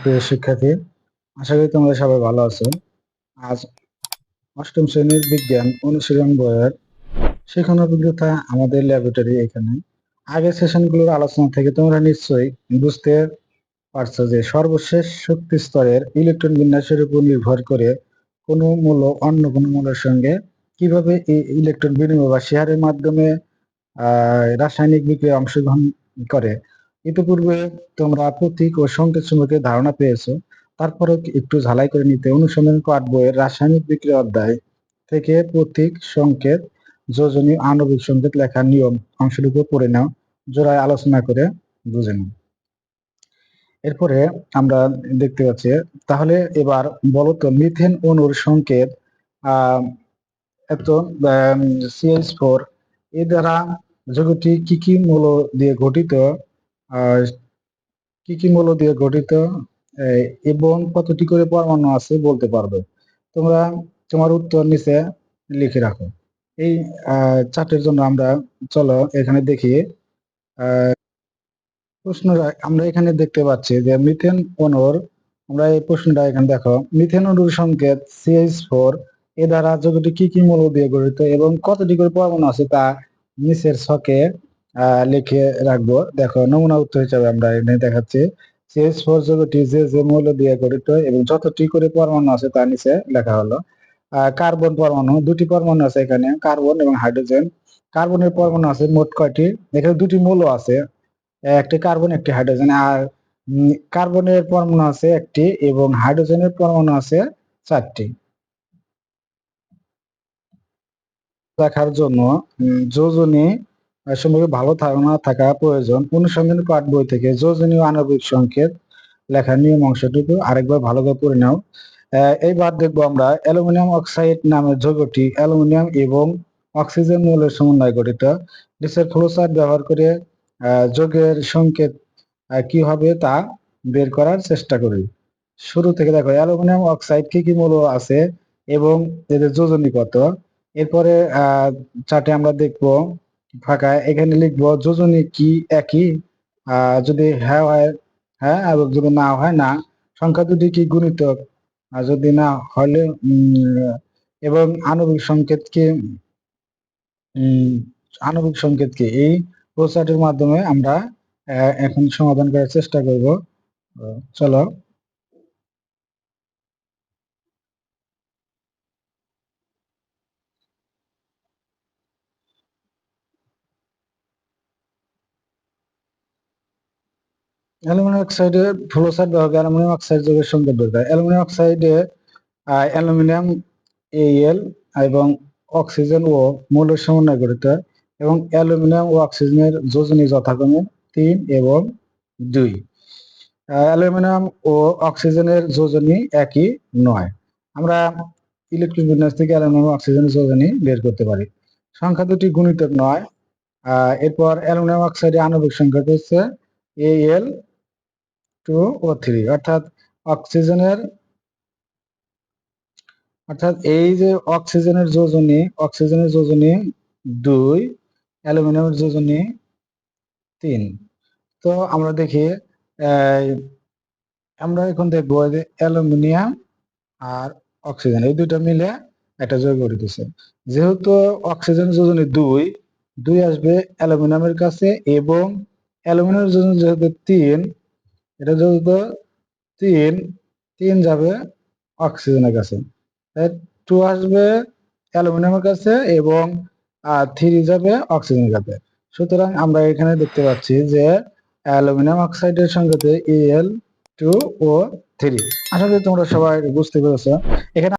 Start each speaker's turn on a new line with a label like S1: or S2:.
S1: প্রিয় শিক্ষার্থী, আশা করি তোমরা সবাই ভালো আছো। আজ অষ্টম শ্রেণির বিজ্ঞান অনুশীলন বইয়ের শিখন অভিজ্ঞতা আমাদের ল্যাবরেটরি এখানে। আগের সেশনগুলোর আলোচনা থেকে তোমরা নিশ্চয়ই বুঝতে পারছ যে সর্বশেষ শক্তি স্তরের ইলেকট্রন বিন্যাসের উপর নির্ভর করে কোনো মূল্য অন্য কোনো মূল্যের সঙ্গে কীভাবে এই ইলেকট্রন বিনিময় বা শেয়ারের মাধ্যমে রাসায়নিক বিক্রিয়ায় অংশগ্রহণ করে। ইতিপূর্বে তোমরা প্রতীক ও সংকেত সম্পর্কে ধারণা পেয়েছ। তারপরে একটু ঝালাই করে নিতে অনুসন্ধান পাঠ বইয়ের রাসায়নিক বিক্রিয়া অধ্যায় থেকে প্রতীক, সংকেত যোজনী আণবিক সংকেত লেখার নিয়ম উপর পড়ে নাও, জোড়ায় আলোচনা করে বুঝে নাও। এরপরে আমরা দেখতে পাচ্ছি, তাহলে এবার বলতো মিথেন অণুর সংকেত এত সিএইচ ফোর এ দ্বারা জগৎটি কি কি মূল দিয়ে গঠিত? কি কি মূল দিয়ে গঠিত এবং কতটি করে পরমাণু আছে বলতে পারবে। তোমরা তোমার উত্তর নিচে লিখে রাখো। এই চার্টের জন্য আমরা চলো এখানে দেখি আহ, প্রশ্নটা আমরা এখানে দেখতে পাচ্ছি যে মিথেন অণুর আমরা এই প্রশ্নটা এখানে দেখো মিথেন অণুর সংকেত সিএইচ ফোর এ দ্বারা যৌগটি কি কি মূল দিয়ে গঠিত এবং কতটি করে পরমাণু আছে তা নিচের ছকে লিখে রাখব। দেখো, নমুনা উত্তর হিসাবে আমরা এখানে দেখাচ্ছি। সিএইচ ফোর যৌগটি যে যে মৌল দিয়ে গঠিত এবং যতটি করে পরমাণু আছে তা নিচে লেখা হলো। কার্বন পরমাণু, দুটি পরমাণু আছে এখানে, কার্বন এবং হাইড্রোজেন। কার্বনের পরমাণু আছে মোট কয়টি? এখানে দুটি মৌল আছে, একটি কার্বন, একটি হাইড্রোজেন। আর কার্বনের পরমাণু আছে একটি এবং হাইড্রোজেনের পরমাণু আছে চারটি। দেখার জন্য যোজনী সম্পর্কে ভালো ধারণা থাকা প্রয়োজন। অনুসন্ধানী পাঠ বই থেকে যোজনীয় আণবিক সংকেত লেখার নিয়ম অংশটুকু আরেকবার ভালোভাবে পড়ে নাও। এইবার দেখব আমরা অ্যালুমিনিয়াম অক্সাইড নামের যৌগটি অ্যালুমিনিয়াম এবং অক্সিজেন মৌলের সমন্বয়ে গঠিত। নিচের ফ্লোচার্ট ব্যবহার করে যোগের সংকেত কি হবে তা বের করার চেষ্টা করি। শুরু থেকে দেখো, অ্যালুমিনিয়াম অক্সাইড কি কি মৌল আছে এবং এদের যোজনী কত এরপরে আহ চার্টে আমরা দেখব ফাঁকা এখানে লিখব যোজনী কি একই? যদি হ্যাঁ হয় হ্যাঁ এবং যদি না হয় না। সংখ্যা দুটি কি গুণিতক? আর যদি না হলে এবং আণবিক সংকেত কি? উম, আণবিক সংকেত কি? এই প্রচারের মাধ্যমে আমরা এখন সমাধান করার চেষ্টা করব। চলো। অ্যালুমিনিয়াম অক্সাইডে ফ্লোসাইড করে, অ্যালুমিনিয়াম অক্সাইড যোগের সংকেত বের করে। অ্যালুমিনিয়াম অক্সাইডে অ্যালুমিনিয়াম এল এবং অক্সিজেন ও মৌলের সমন্বয় গঠিত এবং অ্যালুমিনিয়াম ও অক্সিজেনের যোজনী যথাক্রমে তিন এবং দুই। অ্যালুমিনিয়াম ও অক্সিজেনের যোজনী একই নয়। আমরা ইলেকট্রিক বিন্যাস থেকে অ্যালুমিনিয়াম অক্সিজেনের যোজনী বের করতে পারি। সংখ্যা দুটি গুণিতক নয়। এরপর অ্যালুমিনিয়াম অক্সাইডের আণবিক সংখ্যা হচ্ছে এল টু ও থ্রি, অর্থাৎ অক্সিজেনের, অর্থাৎ এই যে অক্সিজেনের যোজনী অক্সিজেনের যোজনী দুই, অ্যালুমিনিয়ামের যোজনী তিন। তো আমরা দেখি আমরা এখন দেখব যে অ্যালুমিনিয়াম আর অক্সিজেন, এই দুইটা মিলে একটা যৌগ গঠিতেছে যেহেতু অক্সিজেন যোজনী দুই দুই আসবে অ্যালুমিনিয়ামের কাছে এবং অ্যালুমিনিয়ামের যোজনী যেহেতু তিন এটা যেহেতু তিন তিন যাবে অক্সিজেনের কাছে। টু আসবে অ্যালুমিনিয়ামের কাছে এবং থ্রি যাবে অক্সিজেনের কাছে। সুতরাং আমরা এখানে দেখতে পাচ্ছি যে অ্যালুমিনিয়াম অক্সাইডের সঙ্গে এল টু ও থ্রি আশা করি তোমরা সবাই বুঝতে পেরেছ। এখানে